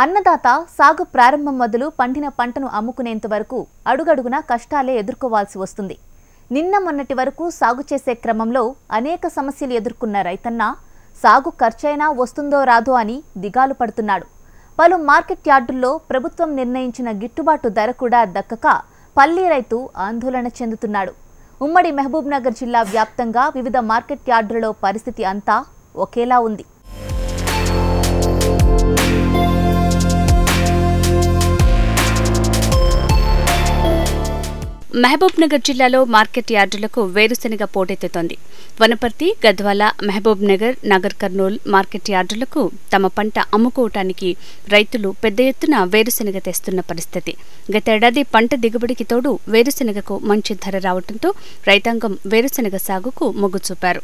అన్నదాత సాగు ప్రారంభం మొదలు పండిన పంటను అమ్ముకునేంత వరకు అడుగడుగునా కష్టాలే ఎదుర్కోవాల్సి వస్తుంది. నిన్న మొన్నటి వరకు సాగు చేసే క్రమంలో అనేక సమస్యలు ఎదుర్కొన్న రైతన్న సాగు ఖర్చైనా వస్తుందో రాదో అని దిగాలు పడుతున్నాడు. పలు మార్కెట్ యార్డుల్లో ప్రభుత్వం నిర్ణయించిన గిట్టుబాటు ధర కూడా దక్కక పల్లీ రైతు ఆందోళన చెందుతున్నాడు. ఉమ్మడి మహబూబ్నగర్ జిల్లా వ్యాప్తంగా వివిధ మార్కెట్ యార్డులలో పరిస్థితి అంతా ఒకేలా ఉంది. మహబూబ్ నగర్ జిల్లాలో మార్కెట్ యార్డులకు వేరుశెనగ పోటెత్తుతోంది. వనపర్తి గద్వాల మహబూబ్నగర్ నగర్ కర్నూల్ మార్కెట్ యార్డులకు తమ పంట అమ్ముకోవటానికి రైతులు పెద్ద ఎత్తున వేరుశెనగ తెస్తున్న పరిస్థితి. గతేడాది పంట దిగుబడికి తోడు వేరుశెనగకు మంచి ధర రావడంతో రైతాంగం వేరుశెనగ సాగుకు మొగ్గు చూపారు.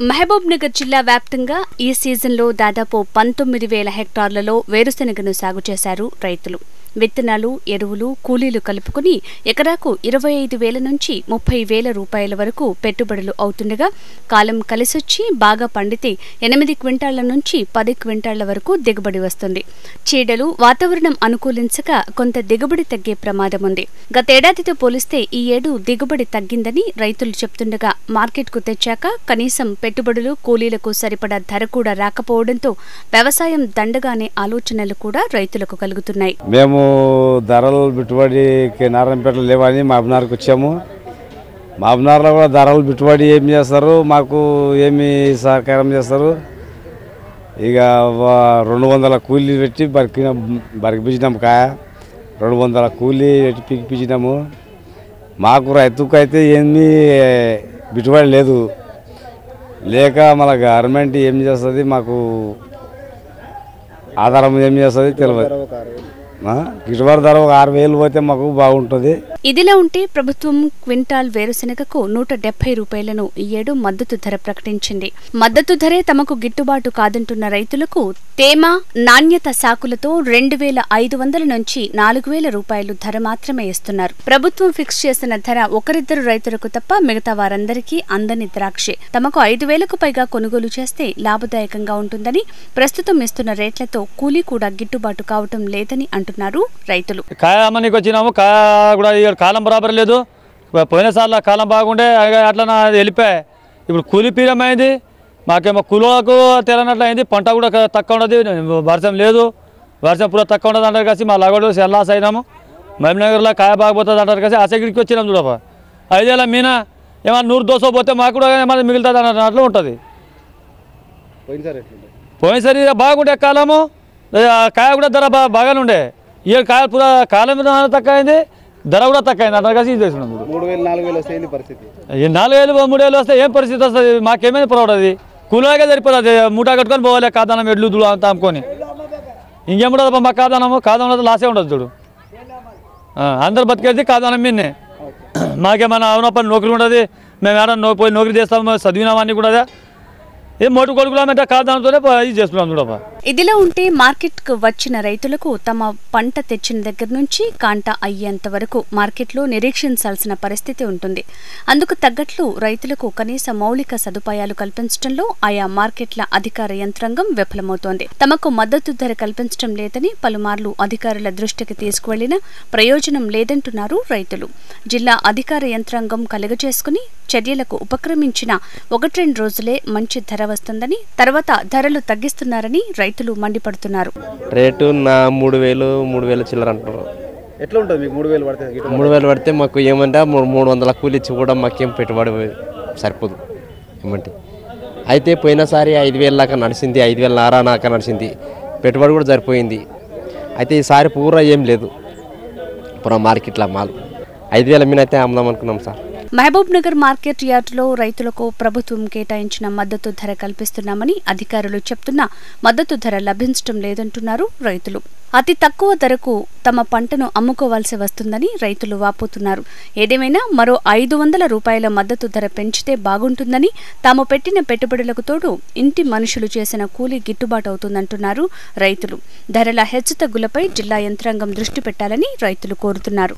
మహబూబ్ నగర్ జిల్లా వ్యాప్తంగా ఈ సీజన్లో దాదాపు పంతొమ్మిది వేల హెక్టార్లలో వేరుశెనగను సాగు చేశారు రైతులు. విత్తనాలు ఎరువులు కూలీలు కలుపుకుని ఎకరాకు ఇరవై ఐదు వేల నుంచి ముప్పై వేల రూపాయల వరకు పెట్టుబడులు అవుతుండగా కాలం కలిసొచ్చి బాగా పండితే ఎనిమిది క్వింటాళ్ళ నుంచి పది క్వింటాళ్ళ వరకు దిగుబడి వస్తుంది. చీడలు వాతావరణం అనుకూలించక కొంత దిగుబడి తగ్గే ప్రమాదం ఉంది. గతేడాదితో పోలిస్తే ఈ ఏడు దిగుబడి తగ్గిందని రైతులు చెప్తుండగా మార్కెట్కు తెచ్చాక కనీసం పెట్టుబడులు కూలీలకు సరిపడా ధర కూడా రాకపోవడంతో వ్యవసాయం దండగానే ఆలోచనలు కూడా రైతులకు కలుగుతున్నాయి. మేము ధరలు పెట్టుబడికి నారాయణపేటలో లేవని మాబినార్కి వచ్చాము. మాబినార్లో కూడా ధరలు పెట్టుబడి ఏం చేస్తారు? మాకు ఏమి సహకారం చేస్తారు? ఇక రెండు వందల కూలీ పెట్టి బరికిన బరికిపించినాము కాయ రెండు వందల కూలీ పెట్టి పిగిపించినాము. మాకు రైతుకు అయితే ఏమీ పెట్టుబడి లేదు. లేక మన గవర్నమెంట్ ఏం చేస్తుంది? మాకు ఆధారం ఏం చేస్తుంది? తెలియదు. గిట్టుబాటు ధర ఒక ఆరు వేలు పోతే మాకు బాగుంటుంది. ఇదిలా ఉంటే ప్రభుత్వం క్వింటాల్ వేరుశెనగకు నూట డెబ్బై రూపాయలను ఈ ఏడు మద్దతు ధర ప్రకటించింది. మద్దతు ధరే తమకు గిట్టుబాటు కాదంటున్న రైతులకు తేమ నాణ్యత సాకులతో రెండు వేల ఐదు వందల నుంచి నాలుగు వేల రూపాయలు ధర మాత్రమే ఇస్తున్నారు. ప్రభుత్వం ఫిక్స్ చేసిన ధర ఒకరిద్దరు రైతులకు తప్ప మిగతా వారందరికీ అందని ద్రాక్షే. తమకు ఐదు వేలకు పైగా కొనుగోలు చేస్తే లాభదాయకంగా ఉంటుందని ప్రస్తుతం ఇస్తున్న రేట్లతో కూలీ కూడా గిట్టుబాటు కావటం లేదని అంటున్నారు రైతులు. కాయ వచ్చినాము కాయ కూడా కాలం బరాబర్ లేదు. పోయినసార్లు కాలం బాగుండే అట్లా నా వెళ్ళిపోయాయి ఇప్పుడు కూలి పీరమైంది మాకేమో కూలకు తెలనట్లు అయింది. పంట కూడా తక్కువ ఉండదు. వర్షం లేదు. వర్షం పూర తక్కువ ఉండదు అంటారు kasi మా లగడు సెల్లాస్ అయినాము. మహబూబ్నగర్లో కాయ బాగపోతుంది అంటారు kasi ఆసగిరికి వచ్చినాం చూడప్ప ఐదేళ్ళ మీన ఏమన్నా నూరు దోసో పోతే మాకు కూడా ఏమన్నా మిగులుతుంది అన్నట్లు ఉంటుంది. పోయినసారి బాగుండే కాలము. కాయ కూడా ధర బాగానే ఉండే. ఈ కాయ పూర కాలం తక్కువ అయింది. ధర కూడా తక్కువ చేసుకున్నాం మీరు మూడు వేలు నాలుగు వేలు పరిస్థితి? నాలుగు వేలు మూడు వేలు వస్తే ఏం పరిస్థితి వస్తుంది? మాకేమైంది పొరవడది కూలగా సరిపోతుంది. మూట కట్టుకొని పోవాలి కాదనం ఎడ్లు దులు అంతా అమ్ముకొని. ఇంకేం ఉండదు మా కాదనము కాదనం లాసే ఉండదు చూడు. అందరు బతికేది కాదనం మీనే మాకేమన్నా అవున పని? నౌకరీ ఉండదు. మేము ఏడా నో పోయి నౌకరీ చేస్తాము చదివినామని కూడా ఏ మోటు కొడుకులామంటే కాదనంతోనే ఇది చేస్తున్నాం చూడప్ప. ఇదిలా ఉంటే మార్కెట్కు వచ్చిన రైతులకు తమ పంట తెచ్చిన దగ్గర నుంచి కాంట అయ్యేంత వరకు మార్కెట్లో నిరీక్షించాల్సిన పరిస్థితి ఉంటుంది. అందుకు తగ్గట్లు రైతులకు కనీస మౌలిక సదుపాయాలు కల్పించడంలో ఆయా మార్కెట్ల అధికార యంత్రాంగం విఫలమవుతోంది. తమకు మద్దతు ధర కల్పించడం లేదని పలుమార్లు అధికారుల దృష్టికి తీసుకువెళ్ళినా ప్రయోజనం లేదంటున్నారు రైతులు. జిల్లా అధికార యంత్రాంగం కలుగజేసుకుని చర్యలకు ఉపక్రమించిన ఒకటి రెండు రోజులే మంచి ధర వస్తుందని తర్వాత ధరలు తగ్గిస్తున్నారని రైతులు మండిపడుతున్నారు. రేటు నా మూడు వేలు మూడు వేల చిల్లర అంటారు ఎట్లా ఉంటుంది మీకు మూడు వేలు పడితే? మూడు వేలు పడితే మాకు ఏమంటే మూడు మూడు వందల కూలి ఇచ్చి కూడా మాకేం పెట్టుబడి సరిపోదు. ఏమంటే? అయితే పోయినసారి ఐదు వేల దాకా నడిచింది ఐదు వేల నారా నాక నడిచింది పెట్టుబడి కూడా సరిపోయింది. అయితే ఈసారి పూరా ఏం లేదు. పూరా మార్కెట్లో మాల్. ఐదు వేల మీద అయితే అమ్ముదాం అనుకున్నాం సార్. మహబూబ్ నగర్ మార్కెట్ యార్డులో రైతులకు ప్రభుత్వం కేటాయించిన మద్దతు ధర కల్పిస్తున్నామని అధికారులు చెప్తున్నా మద్దతు ధర లభించడం లేదంటున్నారు రైతులు. అతి తక్కువ ధరకు తమ పంటను అమ్ముకోవాల్సి వస్తుందని రైతులు వాపోతున్నారు. ఏదేమైనా మరో ఐదు వందల రూపాయల మద్దతు ధర పెంచితే బాగుంటుందని తాము పెట్టిన పెట్టుబడులకు తోడు ఇంటి మనుషులు చేసిన కూలీ గిట్టుబాటు అవుతుందంటున్నారు రైతులు. ధరల హెచ్చుతగ్గులపై జిల్లా యంత్రాంగం దృష్టి పెట్టాలని రైతులు కోరుతున్నారు.